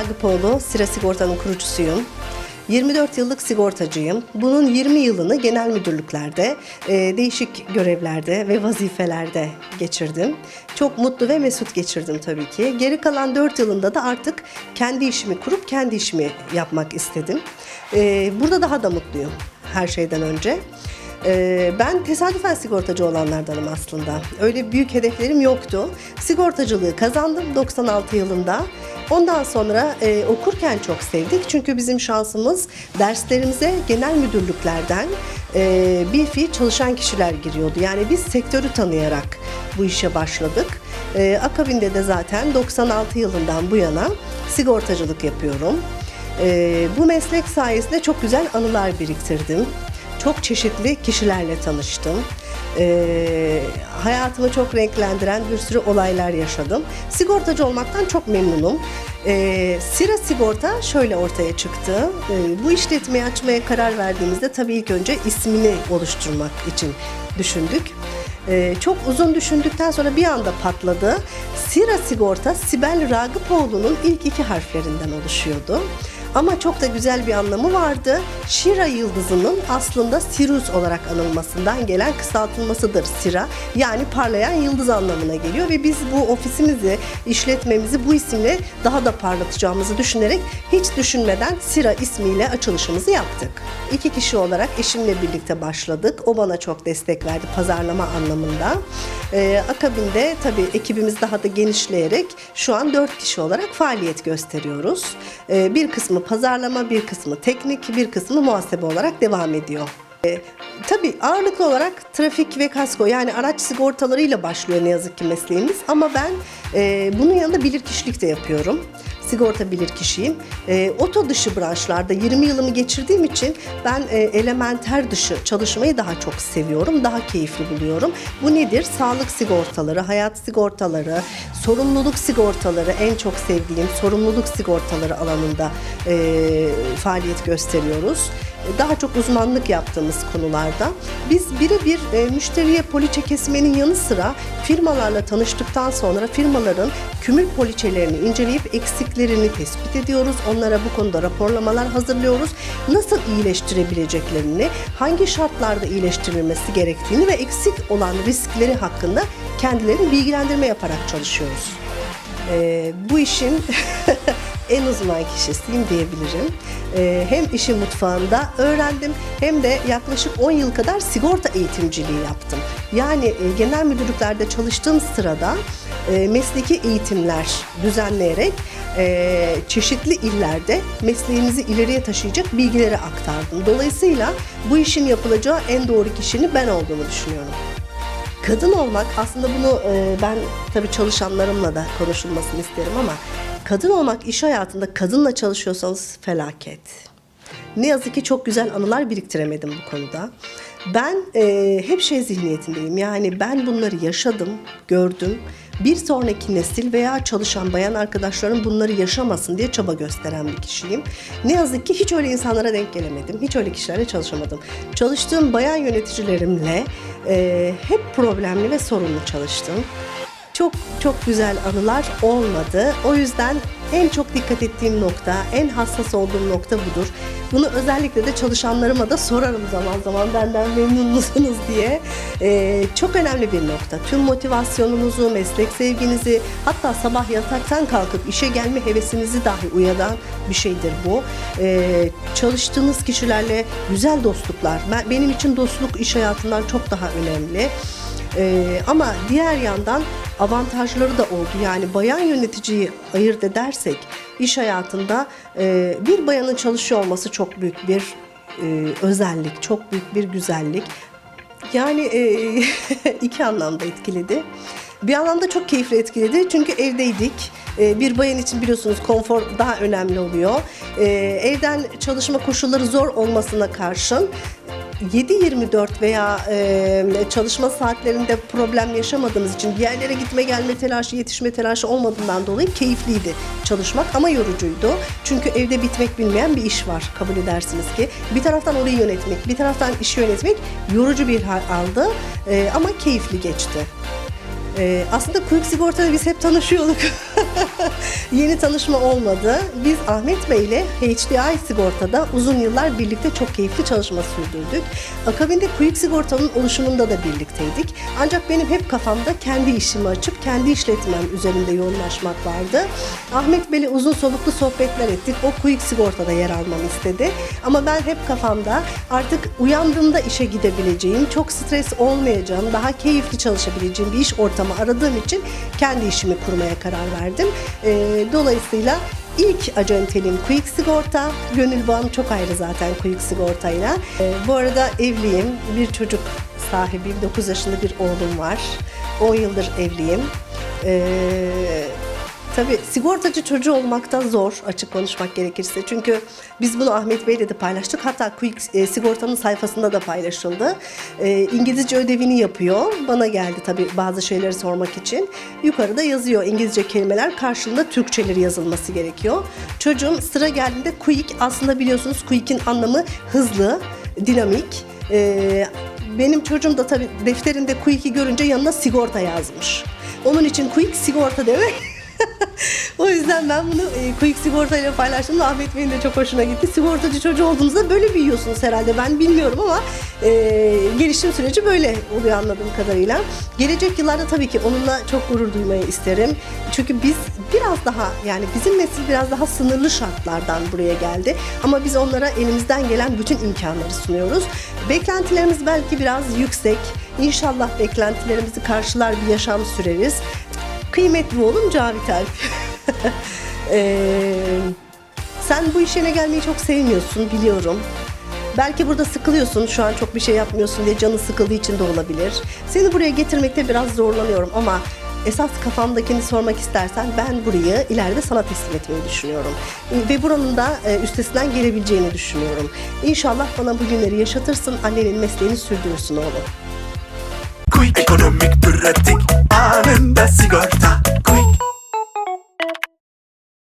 Ragapoğlu, Sira Sigorta'nın kurucusuyum. 24 yıllık sigortacıyım. Bunun 20 yılını genel müdürlüklerde, e, değişik görevlerde ve vazifelerde geçirdim. Çok mutlu ve mesut geçirdim tabii ki. Geri kalan 4 yılında da artık kendi işimi kurup kendi işimi yapmak istedim. E, burada daha da mutluyum her şeyden önce. Ee, ben tesadüfen sigortacı olanlardanım aslında. Öyle büyük hedeflerim yoktu. Sigortacılığı kazandım 96 yılında. Ondan sonra e, okurken çok sevdik. Çünkü bizim şansımız derslerimize genel müdürlüklerden e, bir fiil çalışan kişiler giriyordu. Yani biz sektörü tanıyarak bu işe başladık. E, akabinde de zaten 96 yılından bu yana sigortacılık yapıyorum. E, bu meslek sayesinde çok güzel anılar biriktirdim. Çok çeşitli kişilerle tanıştım. Ee, hayatımı çok renklendiren bir sürü olaylar yaşadım. Sigortacı olmaktan çok memnunum. Ee, Sira Sigorta şöyle ortaya çıktı. Ee, bu işletmeyi açmaya karar verdiğimizde tabii ilk önce ismini oluşturmak için düşündük. Ee, çok uzun düşündükten sonra bir anda patladı. Sira Sigorta Sibel Ragıpoğlu'nun ilk iki harflerinden oluşuyordu. Ama çok da güzel bir anlamı vardı. Şira yıldızının aslında Sirius olarak anılmasından gelen kısaltılmasıdır Sira. Yani parlayan yıldız anlamına geliyor ve biz bu ofisimizi, işletmemizi bu isimle daha da parlatacağımızı düşünerek hiç düşünmeden Sira ismiyle açılışımızı yaptık. İki kişi olarak eşimle birlikte başladık. O bana çok destek verdi pazarlama anlamında. Ee, akabinde tabii ekibimiz daha da genişleyerek şu an dört kişi olarak faaliyet gösteriyoruz. Ee, bir kısmı pazarlama, bir kısmı teknik, bir kısmı muhasebe olarak devam ediyor. Ee, tabii ağırlıklı olarak trafik ve kasko yani araç sigortalarıyla başlıyor ne yazık ki mesleğimiz. Ama ben e, bunun yanında bilirkişilik de yapıyorum sigorta bilir kişiyim. E, oto dışı branşlarda 20 yılımı geçirdiğim için ben e, elementer dışı çalışmayı daha çok seviyorum, daha keyifli buluyorum. Bu nedir? Sağlık sigortaları, hayat sigortaları, sorumluluk sigortaları en çok sevdiğim sorumluluk sigortaları alanında e, faaliyet gösteriyoruz daha çok uzmanlık yaptığımız konularda biz birebir e, müşteriye poliçe kesmenin yanı sıra firmalarla tanıştıktan sonra firmaların kümül poliçelerini inceleyip eksiklerini tespit ediyoruz. Onlara bu konuda raporlamalar hazırlıyoruz. Nasıl iyileştirebileceklerini, hangi şartlarda iyileştirilmesi gerektiğini ve eksik olan riskleri hakkında kendilerini bilgilendirme yaparak çalışıyoruz. E, bu işin en uzman kişisiyim diyebilirim. Ee, hem işin mutfağında öğrendim hem de yaklaşık 10 yıl kadar sigorta eğitimciliği yaptım. Yani e, genel müdürlüklerde çalıştığım sırada e, mesleki eğitimler düzenleyerek e, çeşitli illerde mesleğimizi ileriye taşıyacak bilgileri aktardım. Dolayısıyla bu işin yapılacağı en doğru kişinin ben olduğumu düşünüyorum. Kadın olmak aslında bunu e, ben tabii çalışanlarımla da konuşulmasını isterim ama kadın olmak iş hayatında kadınla çalışıyorsanız felaket. Ne yazık ki çok güzel anılar biriktiremedim bu konuda. Ben e, hep şey zihniyetindeyim yani ben bunları yaşadım, gördüm. Bir sonraki nesil veya çalışan bayan arkadaşlarım bunları yaşamasın diye çaba gösteren bir kişiyim. Ne yazık ki hiç öyle insanlara denk gelemedim. Hiç öyle kişilerle çalışamadım. Çalıştığım bayan yöneticilerimle e, hep problemli ve sorunlu çalıştım çok çok güzel anılar olmadı. O yüzden en çok dikkat ettiğim nokta, en hassas olduğum nokta budur. Bunu özellikle de çalışanlarıma da sorarım zaman zaman benden memnun musunuz diye. Ee, çok önemli bir nokta. Tüm motivasyonunuzu, meslek sevginizi, hatta sabah yataktan kalkıp işe gelme hevesinizi dahi uyadan bir şeydir bu. Ee, çalıştığınız kişilerle güzel dostluklar. Ben, benim için dostluk iş hayatından çok daha önemli. Ee, ama diğer yandan avantajları da oldu. Yani bayan yöneticiyi ayırt edersek iş hayatında e, bir bayanın çalışıyor olması çok büyük bir e, özellik, çok büyük bir güzellik. Yani e, iki anlamda etkiledi. Bir anlamda çok keyifli etkiledi çünkü evdeydik. E, bir bayan için biliyorsunuz konfor daha önemli oluyor. E, evden çalışma koşulları zor olmasına karşın 7-24 veya e, çalışma saatlerinde problem yaşamadığımız için bir yerlere gitme gelme telaşı, yetişme telaşı olmadığından dolayı keyifliydi çalışmak ama yorucuydu. Çünkü evde bitmek bilmeyen bir iş var kabul edersiniz ki. Bir taraftan orayı yönetmek, bir taraftan işi yönetmek yorucu bir hal aldı e, ama keyifli geçti. E, aslında kuyuk sigortada biz hep tanışıyorduk. Yeni tanışma olmadı. Biz Ahmet Bey ile HDI Sigorta'da uzun yıllar birlikte çok keyifli çalışma sürdürdük. Akabinde Quick Sigorta'nın oluşumunda da birlikteydik. Ancak benim hep kafamda kendi işimi açıp kendi işletmem üzerinde yoğunlaşmak vardı. Ahmet Bey'le uzun soluklu sohbetler ettik. O Quick Sigorta'da yer almamı istedi. Ama ben hep kafamda artık uyandığımda işe gidebileceğim, çok stres olmayacağım, daha keyifli çalışabileceğim bir iş ortamı aradığım için kendi işimi kurmaya karar verdim. Ee, dolayısıyla ilk acenteliğim Quick Sigorta. Gönül bağım çok ayrı zaten Quick Sigorta'yla. Ee, bu arada evliyim, bir çocuk sahibiyim, 9 yaşında bir oğlum var. 10 yıldır evliyim. Ee, Tabii sigortacı çocuğu olmakta zor açık konuşmak gerekirse. Çünkü biz bunu Ahmet Bey'le de paylaştık. Hatta Quick e, sigortanın sayfasında da paylaşıldı. E, İngilizce ödevini yapıyor. Bana geldi tabii bazı şeyleri sormak için. Yukarıda yazıyor İngilizce kelimeler karşılığında Türkçeleri yazılması gerekiyor. Çocuğum sıra geldiğinde Quick aslında biliyorsunuz Quick'in anlamı hızlı, dinamik. E, benim çocuğum da tabii defterinde Quick'i görünce yanına sigorta yazmış. Onun için Quick sigorta demek. o yüzden ben bunu e, Quick Sigorta ile paylaştım. Ahmet Bey'in de çok hoşuna gitti. Sigortacı çocuğu olduğunuzda böyle büyüyorsunuz herhalde. Ben bilmiyorum ama e, gelişim süreci böyle oluyor anladığım kadarıyla. Gelecek yıllarda tabii ki onunla çok gurur duymayı isterim. Çünkü biz biraz daha yani bizim nesil biraz daha sınırlı şartlardan buraya geldi. Ama biz onlara elimizden gelen bütün imkanları sunuyoruz. Beklentilerimiz belki biraz yüksek. İnşallah beklentilerimizi karşılar bir yaşam süreriz. Kıymetli oğlum Cavit Alp. Ee, sen bu işine gelmeyi çok sevmiyorsun biliyorum. Belki burada sıkılıyorsun, şu an çok bir şey yapmıyorsun diye canı sıkıldığı için de olabilir. Seni buraya getirmekte biraz zorlanıyorum ama esas kafamdakini sormak istersen ben burayı ileride sana teslim etmeyi düşünüyorum. Ve buranın da e, üstesinden gelebileceğini düşünüyorum. İnşallah bana bu günleri yaşatırsın, annenin mesleğini sürdürürsün oğlum. Quick. Ekonomik pratik. Anında sigorta. Quick.